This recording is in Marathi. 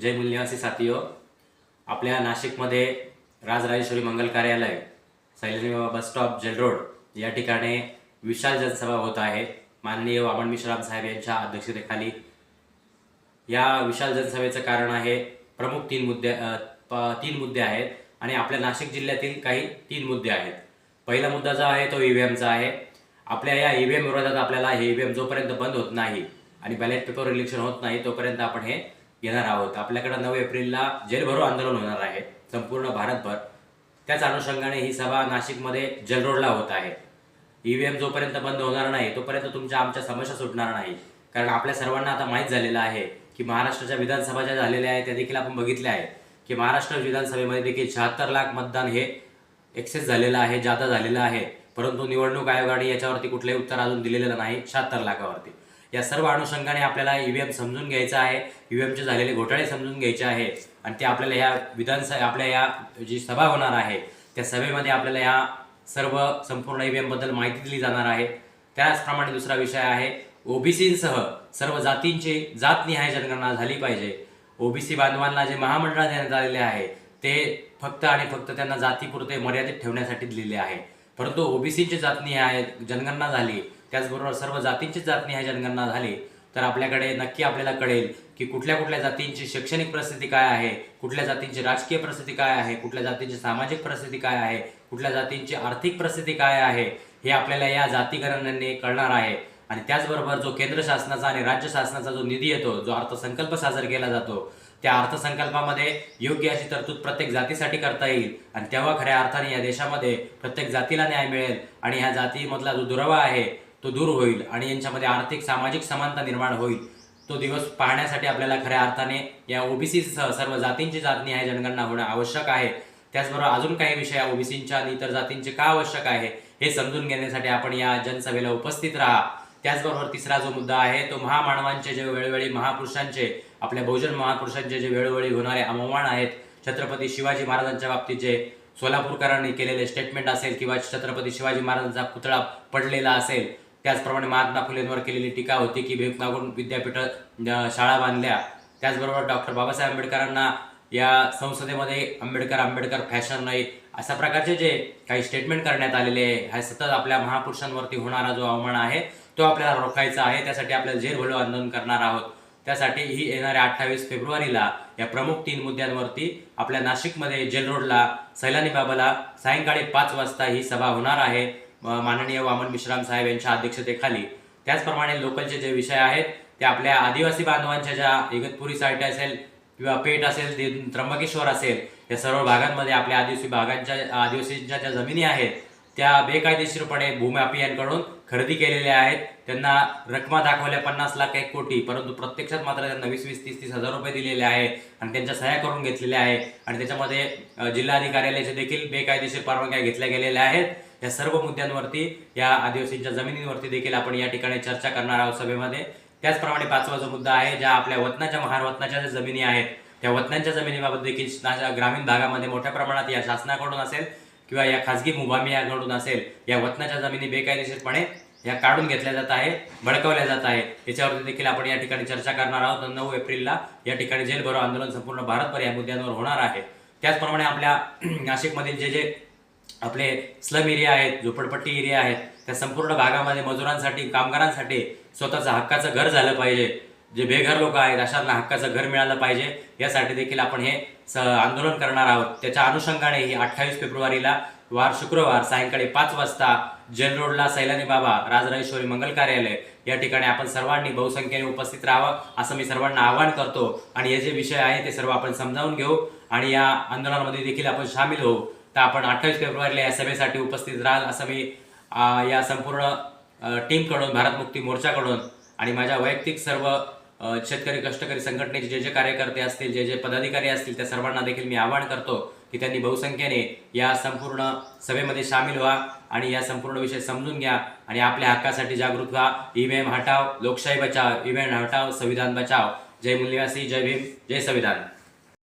जय मूल्यवासी साथीयो आपल्या नाशिकमध्ये राजराजेश्वरी मंगल कार्यालय सैलनी बाबा बस स्टॉप जेल रोड या ठिकाणी विशाल जनसभा होत आहे. माननीय वामन मिश्राम साहेब यांच्या अध्यक्षतेखाली या विशाल जनसभेचं कारण आहे प्रमुख तीन मुद्दे तीन मुद्दे आहेत आणि आपल्या नाशिक जिल्ह्यातील काही तीन मुद्दे आहेत. पहिला मुद्दा जो आहे तो ईव्हीएमचा आहे. आपल्या या ईव्हीएम विरोधात आपल्याला हे ईव्हीएम जोपर्यंत बंद होत नाही आणि बॅलेट पेपर इलेक्शन होत नाही तोपर्यंत आपण हे घेणार आहोत. आपल्याकडे नऊ एप्रिलला जेलभरो आंदोलन होणार आहे संपूर्ण भारतभर. त्याच अनुषंगाने ही सभा नाशिकमध्ये जलरोडला होत आहे. ईव्हीएम जोपर्यंत बंद होणार नाही तोपर्यंत तुमच्या आमच्या समस्या सुटणार नाही. कारण आपल्या सर्वांना आता माहीत झालेलं आहे की महाराष्ट्राच्या विधानसभा ज्या झालेल्या आहेत त्या देखील आपण बघितल्या आहेत. की महाराष्ट्र विधानसभेमध्ये देखील शहात्तर लाख मतदान हे एक्सेस झालेलं आहे जादा झालेलं आहे. परंतु निवडणूक आयोगाने याच्यावरती कुठलंही उत्तर अजून दिलेलं नाही शहात्तर लाखावरती. या सर्व अनुषंगाने आपल्याला ईव्हीएम समजून घ्यायचं आहे ईव्हीएमचे झालेले घोटाळे समजून घ्यायचे आहे आणि ते आपल्याला या विधानसभा आपल्या या जी सभा होणार आहे त्या सभेमध्ये आपल्याला या सर्व संपूर्ण ई व्ही एमबद्दल माहिती दिली जाणार आहे. त्याचप्रमाणे दुसरा विषय आहे ओबीसींसह सर्व जातींची जातनिहाय जनगणना झाली पाहिजे. ओबीसी बांधवांना जे महामंडळ देण्यात आलेले आहे ते फक्त आणि फक्त त्यांना जातीपुरते मर्यादित ठेवण्यासाठी दिलेले आहे. परंतु ओबीसीची जातनिहाय जनगणना झाली त्याचबरोबर सर्व जातींची ह्या जनगणना झाली तर आपल्याकडे नक्की आपल्याला कळेल की कुठल्या कुठल्या जातींची शैक्षणिक परिस्थिती काय आहे कुठल्या जातींची राजकीय परिस्थिती काय आहे कुठल्या जातींची सामाजिक परिस्थिती काय आहे कुठल्या जातींची आर्थिक परिस्थिती काय आहे हे आपल्याला या जाती कळणार आहे. आणि त्याचबरोबर जो केंद्र शासनाचा आणि राज्य शासनाचा जो निधी येतो जो अर्थसंकल्प सादर केला जातो त्या अर्थसंकल्पामध्ये योग्य अशी तरतूद प्रत्येक जातीसाठी करता येईल. आणि तेव्हा खऱ्या अर्थाने या देशामध्ये प्रत्येक जातीला न्याय मिळेल. आणि ह्या जातीमधला जो दुरावा आहे तो दूर होईल आणि यांच्यामध्ये आर्थिक सामाजिक समानता निर्माण होईल. तो दिवस पाहण्यासाठी आपल्याला खऱ्या अर्थाने या ओबीसीसह सर्व जातींची जातनिहाय जनगणना होणं आवश्यक आहे. त्याचबरोबर अजून काही विषय या ओबीसींच्या आणि इतर जातींचे का आवश्यक आहे हे समजून घेण्यासाठी आपण या जनसभेला उपस्थित राहा. त्याचबरोबर तिसरा जो मुद्दा आहे तो महामानवांचे जे वेळोवेळी महापुरुषांचे आपल्या बहुजन महापुरुषांचे जे वेळोवेळी होणारे अवमान आहेत छत्रपती शिवाजी महाराजांच्या बाबतीत जे सोलापूरकरांनी केलेले स्टेटमेंट असेल किंवा छत्रपती शिवाजी महाराजांचा पुतळा पडलेला असेल त्याचप्रमाणे महात्मा फुलेंवर केलेली टीका होती की भीक विद्यापीठ शाळा बांधल्या. त्याचबरोबर डॉक्टर बाबासाहेब आंबेडकरांना या संसदेमध्ये आंबेडकर आंबेडकर फॅशन नाही अशा प्रकारचे जे काही स्टेटमेंट करण्यात आलेले आहे हा सतत आपल्या महापुरुषांवरती होणारा जो अवमान आहे तो आपल्याला रोखायचा आहे. त्यासाठी आपल्याला झेरभलो आंदोलन करणार आहोत. त्यासाठी ही येणाऱ्या अठ्ठावीस फेब्रुवारीला या प्रमुख तीन मुद्द्यांवरती आपल्या नाशिकमध्ये जेल रोडला सैलानी बाबाला सायंकाळी पाच वाजता ही सभा होणार आहे. माननीय वामन मिश्राम साहेब यांच्या अध्यक्षतेखाली. त्याचप्रमाणे लोकलचे जे विषय आहेत ते आपल्या आदिवासी बांधवांच्या ज्या इगतपुरी साईट असेल किंवा पेठ असेल त्र्यंबकेश्वर असेल या सर्व भागांमध्ये आपल्या आदिवासी भागांच्या आदिवासींच्या ज्या जमिनी आहेत त्या बेकायदेशीरपणे भूमाफियांकडून खरेदी केलेल्या आहेत. त्यांना रकमा दाखवल्या पन्नास लाख एक कोटी परंतु प्रत्यक्षात मात्र त्यांना वीस वीस तीस तीस हजार रुपये दिलेले आहे आणि त्यांच्या सह्या करून घेतलेल्या आहे. आणि त्याच्यामध्ये जिल्हाधिकार्यालयाचे देखील बेकायदेशीर परवानग्या घेतल्या गेलेल्या आहेत. या सर्व मुद्द्यांवरती या आदिवासींच्या जमिनींवरती देखील आपण या ठिकाणी चर्चा करणार आहोत सभेमध्ये. त्याचप्रमाणे पाचवा जो मुद्दा आहे ज्या आपल्या वतनाच्या महार वतनाच्या ज्या जमिनी आहेत त्या वतनांच्या जमिनीबाबत देखील ग्रामीण भागामध्ये मोठ्या प्रमाणात या शासनाकडून असेल किंवा या खाजगी मुभामियाकडून असेल या वतनाच्या जमिनी बेकायदेशीरपणे या काढून घेतल्या जात आहे बळकवल्या जात आहे याच्यावरती देखील आपण या ठिकाणी चर्चा करणार आहोत. नऊ एप्रिलला या ठिकाणी जेल भरो आंदोलन संपूर्ण भारतभर या मुद्द्यांवर होणार आहे. त्याचप्रमाणे आपल्या नाशिकमधील जे जे आपले स्लम एरिया आहेत झोपडपट्टी एरिया आहेत त्या संपूर्ण भागामध्ये मजुरांसाठी कामगारांसाठी स्वतःचं हक्काचं घर झालं पाहिजे. जे बेघर लोक आहेत अशांना हक्काचं घर मिळालं पाहिजे. यासाठी देखील आपण हे स आंदोलन करणार आहोत. त्याच्या अनुषंगाने ही अठ्ठावीस फेब्रुवारीला वार शुक्रवार सायंकाळी पाच वाजता जेल रोडला सैलानी बाबा राजराजेश्वरी मंगल कार्यालय या ठिकाणी आपण सर्वांनी बहुसंख्येने उपस्थित राहावं असं मी सर्वांना आवाहन करतो. आणि हे जे विषय आहे ते सर्व आपण समजावून घेऊ. आणि या आंदोलनामध्ये देखील आपण सामील होऊ. तर आपण अठ्ठावीस फेब्रुवारीला या सभेसाठी उपस्थित राहाल. असं मी या संपूर्ण टीमकडून भारत मुक्ती मोर्चाकडून आणि माझ्या वैयक्तिक सर्व शेतकरी कष्टकरी संघटनेचे जे जे कार्यकर्ते असतील जे जे पदाधिकारी असतील त्या सर्वांना देखील मी आवाहन करतो की त्यांनी बहुसंख्येने या संपूर्ण सभेमध्ये सामील व्हा आणि या संपूर्ण विषय समजून घ्या आणि आपल्या हक्कासाठी जागृत व्हा. ईमेम हटाव लोकशाही बचाव ईमेम हटाव संविधान बचाव. जय मूल्यवासी जय भीम जय संविधान.